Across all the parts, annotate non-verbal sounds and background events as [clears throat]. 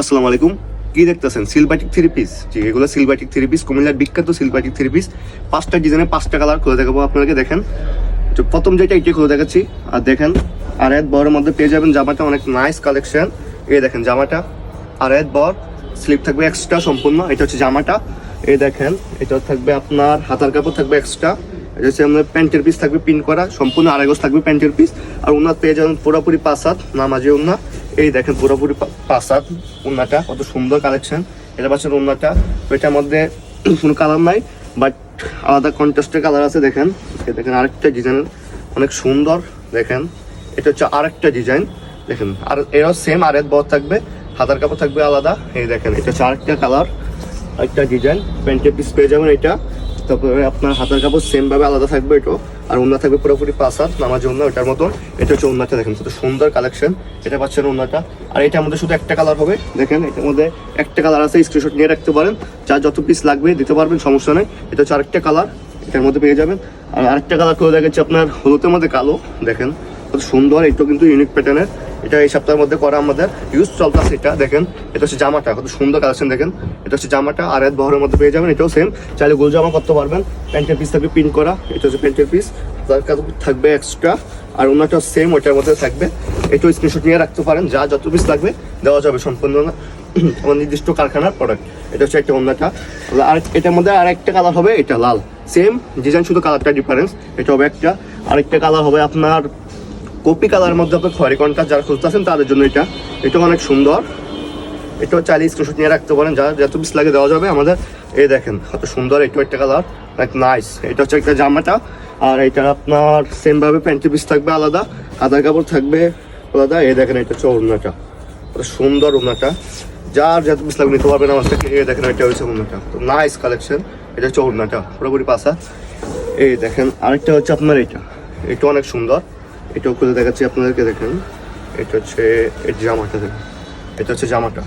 আসসালামু আলাইকুম। কি দেখতেছেন? সিলবাটিক থ্রি পিস জি, এগুলো সিলবাটিক থ্রি পিস কুমিল্লার বিখ্যাত সিলবাটিক থ্রি পিস পাঁচটা ডিজাইনের পাঁচটা কালার খুলে দেখাবো আপনাদেরকে, দেখেন। তো প্রথম যেটা এটি খুলে দেখাচ্ছি। আর দেখেন, আর এক বড়ের মধ্যে পেয়ে যাবেন জামাটা, অনেক নাইস কালেকশন এই দেখেন জামাটা, আর এক বর স্লিপ থাকবে এক্সট্রা সম্পূর্ণ। এটা হচ্ছে জামাটা। এই দেখেন, এটা থাকবে আপনার হাতার কাপড় থাকবে এক্সট্রা এটা হচ্ছে আমাদের প্যান্টের পিস থাকবে পিন করা। সম্পূর্ণ আড়াইগজ থাকবে প্যান্টের পিস আর ওনার পেয়ে যাবেন পুরোপুরি পাঁচ হাত, নামাজি ওনা। এই দেখেন পুরোপুরি পা- পাঁচ হাত ওনাটা কত সুন্দর কালেকশন এটা পাচ্ছেন তো এটার মধ্যে [clears throat] কোনো কালার নাই বাট আলাদা কন্ট্রাস্টের কালার আছে, দেখেন। দেখেন আরেকটা ডিজাইন অনেক সুন্দর, দেখেন। এটা হচ্ছে আরেকটা ডিজাইন দেখেন, আর এরও সেম আর এক বর থাকবে, হাতার কাপড় থাকবে আলাদা। এই দেখেন, এটা হচ্ছে আরেকটা কালার আরেকটা ডিজাইন প্যান্টের পিস পেয়ে যাবেন এটা। তারপরে আপনার হাতের কাপড় সেমভাবে আলাদা থাকবে এটাও। আর ওনা থাকবে পুরোপুরি পাঁচ হাত নামাজ ওনা ওটার মতন। এটা হচ্ছে ওনাটা দেখেন কত সুন্দর কালেকশন এটা পাচ্ছেন ওনাটা আর এটা আমাদের শুধু একটা কালার হবে। দেখেন, এটার মধ্যে একটা কালার আছে স্ক্রিনশট নিয়ে রাখতে পারেন। যার যত পিস লাগবে দিতে পারবেন, সমস্যা নেই। এটা হচ্ছে আরেকটা কালার এটার মধ্যে পেয়ে যাবেন। আর আরেকটা কালার করে দেখাচ্ছি আপনার হলুদের মধ্যে কালো। দেখেন সুন্দর, এটাও কিন্তু ইউনিক প্যাটার্নের এটা এই সপ্তাহের মধ্যে করা আমাদের। ইউজ চলতেছে এটা দেখেন, এটা হচ্ছে জামাটা, কত সুন্দর কালেকশন দেখেন। এটা হচ্ছে জামাটা, আর এক বহরের মধ্যে পেয়ে যাবেন, এটাও সেম চাইলে গোল জামা করতে পারবেন। প্যান্টের পিস থাকবে প্রিন্ট করা, এটা হচ্ছে প্যান্টের পিস তার কাছে থাকবে এক্সট্রা আর ওনাটা সেম ওইটার মধ্যে থাকবে। এটাও স্ক্রিনশট নিয়ে রাখতে পারেন, যা যত পিস লাগবে, দেওয়া যাবে সম্পূর্ণ আমার [clears throat] নির্দিষ্ট কারখানার প্রোডাক্ট এটা হচ্ছে একটা অন্যটা। আর এটার মধ্যে আর একটা কালার হবে, এটা লাল। সেম ডিজাইন শুধু কালারটা ডিফারেন্স এটা হবে একটা। আরেকটা কালার হবে আপনার কপি কালার মধ্যে আপনি খয়রি কন্ট্রাস্ট যারা খুঁজতেছেন তাদের জন্য এটা। এটা অনেক সুন্দর। এটাও চাইলে স্ক্রিনশট নিয়ে রাখতে পারেন, যা যত পিস লাগে দেওয়া যাবে। আমাদের এই দেখেন, কত সুন্দর এটাও একটা কালার লাইক নাইস এটা হচ্ছে একটা জামাটা, আর এটা আপনার সেম ভাবে প্যান্টের পিস থাকবে আলাদা আধার কাপড় থাকবে আলাদা। এই দেখেন, এটা হচ্ছে ওড়নাটা। কত সুন্দর ওড়নাটা। যার যত পিস লাগবে নিতে পারবেন আমার থেকে এই দেখেন, এটা হচ্ছে ওড়নাটা। তো নাইস কালেকশন এটা হচ্ছে ওড়নাটা, পুরোপুরি পাশা এই দেখেন, আরেকটা হচ্ছে আপনার এটা। এটা অনেক সুন্দর। এটাও খুলে দেখাচ্ছি আপনাদেরকে দেখেন। এটা হচ্ছে এই জামাটা দেখেন। এটা হচ্ছে জামাটা।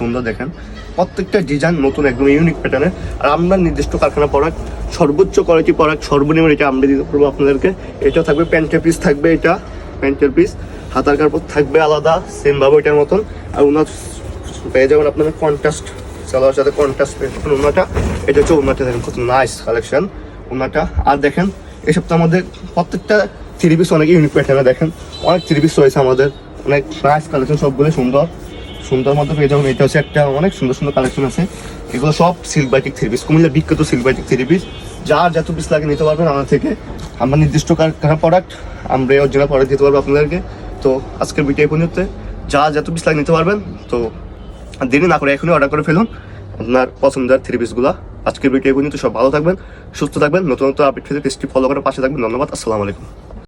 সুন্দর দেখেন। প্রত্যেকটা ডিজাইন নতুন, একদম ইউনিক প্যাটার্নের আর আমরা নির্দিষ্ট কারখানা প্রোডাক্ট সর্বোচ্চ কোয়ালিটি প্রোডাক্ট সর্বনিম্ন এটা আমরা দিতে পারব আপনাদেরকে। এটা থাকবে প্যান্টের পিস থাকবে এটা প্যান্টের পিস হাতার কাপড় থাকবে আলাদা সেম ভাবে এটার মতন। আর ওনার পেয়ে যাবেন আপনাদের কন্ট্রাস্ট সালোয়ার সাথে কন্ট্রাস্ট পেয়ে যাবেন ওনাটা এটা হচ্ছে ওনাটা দেখেন, কত নাইস কালেকশন ওনাটা আর দেখেন এই সপ্তাহের মধ্যে প্রত্যেকটা থ্রি পিস অনেক ইউনিক প্যাটার্নে দেখেন, অনেক থ্রি পিস রয়েছে আমাদের। অনেক নাইস কালেকশন সবগুলো সুন্দর। সুন্দর মধ্যে পেয়ে যাবেন, এটা হচ্ছে একটা অনেক সুন্দর সুন্দর কালেকশন আছে। এগুলো সব সিল্ক বাইটিক থ্রি পিস কুমিল্লার বিখ্যাত সিল্ক বাইটিক থ্রি পিস যার যত পিস লাগে নিতে পারবেন আমার থেকে। আমরা নির্দিষ্ট কারখানা প্রোডাক্ট আমরা অরিজিনাল প্রোডাক্ট দিতে পারব আপনাদেরকে। তো আজকের ভিডিও পর্যন্ত। যা যত পিস লাগে নিতে পারবেন, তো দেরি না করে এখনই অর্ডার করে ফেলুন। আপনার পছন্দের থ্রি পিসগুলো আজকের ভিডিও পর্যন্ত, সব ভালো থাকবেন, সুস্থ থাকবেন। নতুন নতুন আপডেট পেতে পেজটি ফলো করে পাশে থাকবেন। ধন্যবাদ, আসসালামু আলাইকুম।